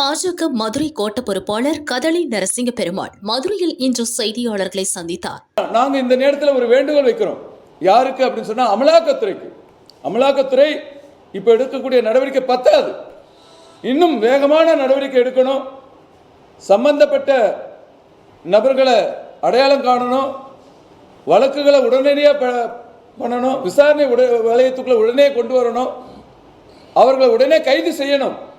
பாஜக மதுரை கோட்ட பொறுப்பாளர் கதளி நரசிங்க பெருமாள் மதுரையில் இன்று செய்தியாளர்களை சந்தித்தார். நாங்க இந்த நேரத்தில் ஒரு வேண்டுகோள் வைக்கிறோம். யாருக்கு அப்படின்னு சொன்னா அமலாக்கத்துறைக்கு. அமலாக்கத்துறை இப்ப எடுக்கக்கூடிய நடவடிக்கை பத்தாது. இன்னும் வேகமான நடவடிக்கை எடுக்கணும். சம்பந்தப்பட்ட நபர்களை அடையாளம் காணணும். வழக்குகளை உடனடியாக ப- பண்ணணும். விசாரணை உட வளையத்துக்குள்ள உடனே கொண்டு வரணும். அவர்களை உடனே கைது செய்யணும்.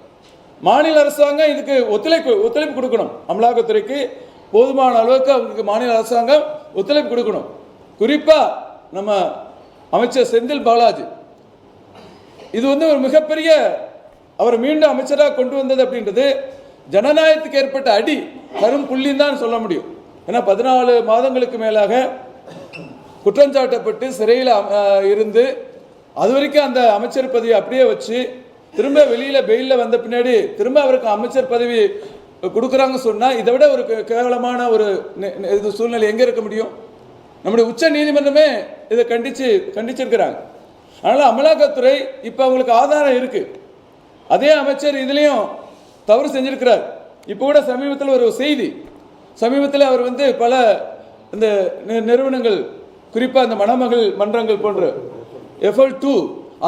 மாநில அரசாங்கம் இதுக்கு ஒத்துழைப்பு ஒத்துழைப்பு கொடுக்கணும். அமலாக்கத்துறைக்கு போதுமான அளவுக்கு அவங்களுக்கு மாநில அரசாங்கம் ஒத்துழைப்பு கொடுக்கணும். குறிப்பாக நம்ம அமைச்சர் செந்தில் பாலாஜி. இது வந்து ஒரு மிகப்பெரிய அவர் மீண்டும் அமைச்சராக கொண்டு வந்தது அப்படின்றது ஜனநாயகத்துக்கு ஏற்பட்ட அடி கரும் புள்ளின்னு தான் சொல்ல முடியும். ஏன்னா பதினாலு மாதங்களுக்கு மேலாக குற்றஞ்சாட்டப்பட்டு சிறையில் இருந்து அது வரைக்கும் அந்த அமைச்சர் பதவி அப்படியே வச்சு திரும்ப வெளியில் பெயிலில் வந்த பின்னாடி திரும்ப அவருக்கு அமைச்சர் பதவி கொடுக்குறாங்க சொன்னால் இதை விட ஒரு கேவலமான ஒரு நெ- இது சூழ்நிலை எங்கே இருக்க முடியும்? நம்முடைய உச்ச நீதிமன்றமே இதை கண்டித்து கண்டிச்சிருக்கிறாங்க. அதனால் அமலாக்கத்துறை இப்போ அவங்களுக்கு ஆதாரம் இருக்குது அதே அமைச்சர் இதுலேயும் தவறு செஞ்சிருக்கிறார். இப்போ கூட சமீபத்தில் ஒரு செய்தி சமீபத்தில் அவர் வந்து பல இந்த நிறுவனங்கள் குறிப்பாக இந்த மணமகள் மன்றங்கள் போன்ற எஃப்எல் டூ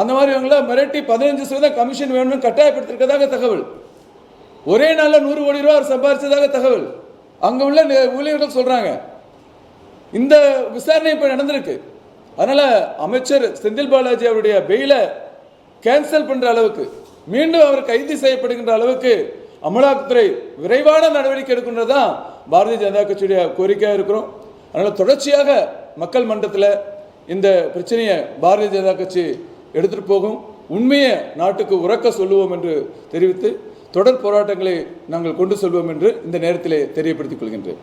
அந்த மாதிரி இவங்கள மிரட்டி பதினஞ்சு சதவீதம் கமிஷன் வேணும்னு கட்டாயப்படுத்திருக்கதாக தகவல். ஒரே நாளில் நூறு கோடி ரூபா அவர் சம்பாதிச்சதாக தகவல். அங்கே உள்ள ஊழியர்கள் சொல்கிறாங்க இந்த விசாரணை இப்போ நடந்திருக்கு. அதனால் அமைச்சர் செந்தில் பாலாஜி அவருடைய பெயிலை கேன்சல் பண்ணுற அளவுக்கு மீண்டும் அவர் கைது செய்யப்படுகின்ற அளவுக்கு அமலாக்கத்துறை விரைவான நடவடிக்கை எடுக்கின்றது தான் பாரதிய ஜனதா கட்சியுடைய கோரிக்கையாக இருக்கிறோம். அதனால் தொடர்ச்சியாக மக்கள் மன்றத்தில் இந்த பிரச்சனையை பாரதிய ஜனதா கட்சி எடுத்துட்டு போகும். உண்மையை நாட்டுக்கு உறக்க சொல்லுவோம் என்று தெரிவித்து தொடர் போராட்டங்களை நாங்கள் கொண்டு செல்வோம் என்று இந்த நேரத்திலே தெரியப்படுத்திக் கொள்கின்றேன்.